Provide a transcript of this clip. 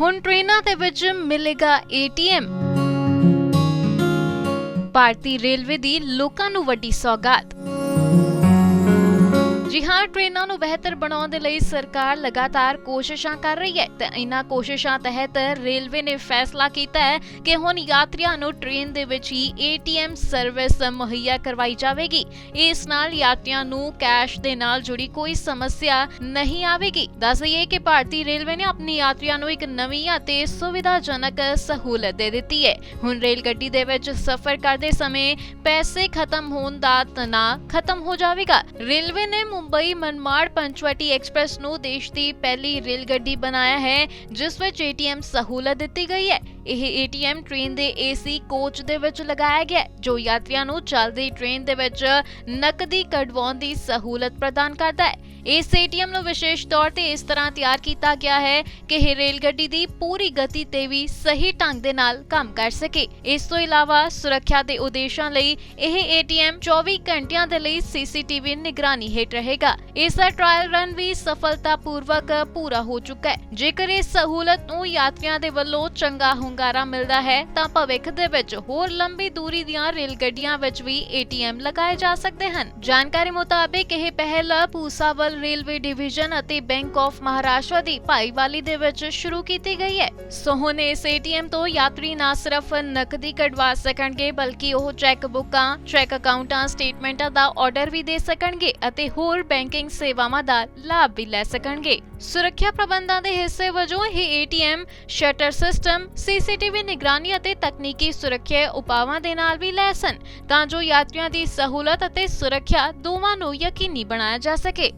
ਹੁਣ ਟ੍ਰੇਨਾਂ ਦੇ ਵਿੱਚ ਮਿਲੇਗਾ ਏਟੀਐਮ। ਭਾਰਤੀ ਰੇਲਵੇ ਦੀ ਲੋਕਾਂ ਨੂੰ ਵੱਡੀ ਸੌਗਾਤ। ਜੀ ਹਾਂ, ਟ੍ਰੇਨਾਂ ਨੂੰ ਬਿਹਤਰ ਬਣਾਉਣ ਦੇ ਲਈ ਸਰਕਾਰ ਲਗਾਤਾਰ ਕੋਸ਼ਿਸ਼ਾਂ ਕਰ ਰਹੀ ਹੈ ਤੇ ਇਨ੍ਹਾਂ ਕੋਸ਼ਿਸ਼ਾਂ ਤਹਿਤ ਰੇਲਵੇ ਨੇ ਫੈਸਲਾ ਕੀਤਾ ਹੈ ਕਿ ਹੁਣ ਯਾਤਰੀਆਂ ਨੂੰ ਟ੍ਰੇਨ ਦੇ ਵਿੱਚ ਹੀ ਏਟੀਐਮ ਸਰਵਿਸ ਮੁਹੱਈਆ ਕਰਵਾਈ ਜਾਵੇਗੀ। ਇਸ ਨਾਲ ਯਾਤਰੀਆਂ ਨੂੰ ਕੈਸ਼ ਦੇ ਨਾਲ ਜੁੜੀ ਕੋਈ ਸਮੱਸਿਆ ਨਹੀਂ ਆਵੇਗੀ। ਦੱਸ ਦਈਏ ਕਿ ਭਾਰਤੀ ਰੇਲਵੇ ਨੇ ਆਪਣੀ ਯਾਤਰੀਆਂ ਨੂੰ ਇੱਕ ਨਵੀਂ ਅਤੇ ਸੁਵਿਧਾਜਨਕ ਸਹੂਲਤ ਦੇ ਦਿੱਤੀ ਹੈ। ਹੁਣ ਰੇਲ ਗੱਡੀ ਦੇ ਵਿੱਚ ਸਫ਼ਰ ਕਰਦੇ ਸਮੇਂ ਪੈਸੇ ਖਤਮ ਹੋਣ ਦਾ ਤਣਾਅ ਖਤਮ ਹੋ ਜਾਵੇਗਾ। ਰੇਲਵੇ ਨੇ ਮੁੰਬਈ ਮਨਮਾੜ ਪੰਚਵਟੀ ਐਕਸਪ੍ਰੈਸ ਨੂੰ ਦੇਸ਼ ਦੀ ਪਹਿਲੀ ਰੇਲ ਗੱਡੀ ਬਣਾਇਆ ਹੈ, ਜਿਸ ਵਿੱਚ ਏਟੀਐਮ ਸਹੂਲਤ ਦਿੱਤੀ ਗਈ ਹੈ। ਇਹ ਏਟੀਐਮ ਟ੍ਰੇਨ ਦੇ ਏਸੀ ਕੋਚ ਦੇ ਵਿੱਚ ਲਗਾਇਆ ਗਿਆ ਜੋ ਯਾਤਰੀਆਂ ਨੂੰ ਚੱਲਦੀ ਟ੍ਰੇਨ ਦੇ ਵਿੱਚ ਨਕਦੀ ਕਢਵਾਉਣ ਦੀ ਸਹੂਲਤ ਪ੍ਰਦਾਨ ਕਰਦਾ ਹੈ। ਇਸ ਏਟੀਐਮ ਨੂੰ ਵਿਸ਼ੇਸ਼ ਤੌਰ ਤੇ ਇਸ ਤਰ੍ਹਾਂ ਤਿਆਰ ਕੀਤਾ ਗਿਆ ਹੈ ਕਿ ਇਹ ਰੇਲ ਗੱਡੀ ਦੀ ਪੂਰੀ ਗਤੀ ਤੇ ਵੀ ਸਹੀ ਢੰਗ ਦੇ ਨਾਲ ਕੰਮ ਕਰ ਸਕੇ। ਇਸ ਤੋਂ ਇਲਾਵਾ ਸੁਰੱਖਿਆ ਦੇ ਉਦੇਸ਼ਾਂ ਲਈ ਇਹ ਏਟੀਐਮ 24 ਘੰਟਿਆਂ ਦੇ ਲਈ ਸੀਸੀਟੀਵੀ ਨਿਗਰਾਨੀ ਹੇਠ ਰਹੇਗਾ। ਇਸ ਦਾ ਟ੍ਰਾਇਲ ਰਨ ਵੀ ਸਫਲਤਾਪੂਰਵਕ ਪੂਰਾ ਹੋ ਚੁੱਕਾ ਹੈ। ਜੇਕਰ ਇਸ ਸਹੂਲਤ ਨੂੰ ਯਾਤਰੀਆਂ ਦੇ ਵੱਲੋਂ ਚੰਗਾ ਹੁੰਗਾਰਾ ਮਿਲਦਾ ਹੈ, ਤਾਂ ਭਵਿੱਖ ਦੇ ਵਿੱਚ ਹੋਰ ਲੰਬੀ ਦੂਰੀ ਦੀਆਂ ਰੇਲ ਗੱਡੀਆਂ ਵਿੱਚ ਵੀ ਏਟੀਐਮ ਲਗਾਏ ਜਾ ਸਕਦੇ ਹਨ। ਜਾਣਕਾਰੀ ਮੁਤਾਬਿਕ ਇਹ ਪਹਿਲ ਭੂਸਾਵਲ ਰੇਲਵੇ ਡਿਵੀਜ਼ਨ ਅਤੇ ਬੈਂਕ ਆਫ ਮਹਾਰਾਸ਼ਟਰ ਦੀ ਭਾਈਵਾਲੀ ਦੇ ਵਿੱਚ ਸ਼ੁਰੂ ਕੀਤੀ ਗਈ ਹੈ। ਸੋ ਹੁਣ ਇਸ ਏਟੀਐਮ ਤੋਂ ਯਾਤਰੀ ਨਾ ਸਿਰਫ ਨਕਦੀ ਕਢਵਾ ਸਕਣਗੇ, ਬਲਕਿ ਉਹ ਚੈੱਕ ਬੁੱਕਾਂ ਚੈੱਕ ਅਕਾਊਂਟਾਂ ਸਟੇਟਮੈਂਟਾਂ ਦਾ ਆਰਡਰ ਵੀ ਦੇ ਸਕਣਗੇ ਅਤੇ ਹੋਰ ਬੈਂਕਿੰਗ ਸੇਵਾਵਾਂ ਦਾ ਲਾਭ ਵੀ ਲੈ ਸਕਣਗੇ। ਸੁਰੱਖਿਆ ਪ੍ਰਬੰਧਾਂ ਦੇ ਹਿੱਸੇ ਵਜੋਂ ਇਹ ਏਟੀਐਮ ਸ਼ਟਰ ਸਿਸਟਮ ਸੀਸੀਟੀਵੀ ਨਿਗਰਾਨੀ ਅਤੇ ਤਕਨੀਕੀ ਸੁਰੱਖਿਆ ਉਪਾਵਾਂ ਦੇ ਨਾਲ ਵੀ ਲੈਸ ਹਨ ਤਾਂ ਜੋ ਯਾਤਰੀਆਂ ਦੀ ਸਹੂਲਤ ਅਤੇ ਸੁਰੱਖਿਆ ਦੋਵਾਂ ਨੂੰ ਯਕੀਨੀ ਬਣਾਇਆ ਜਾ ਸਕੇ।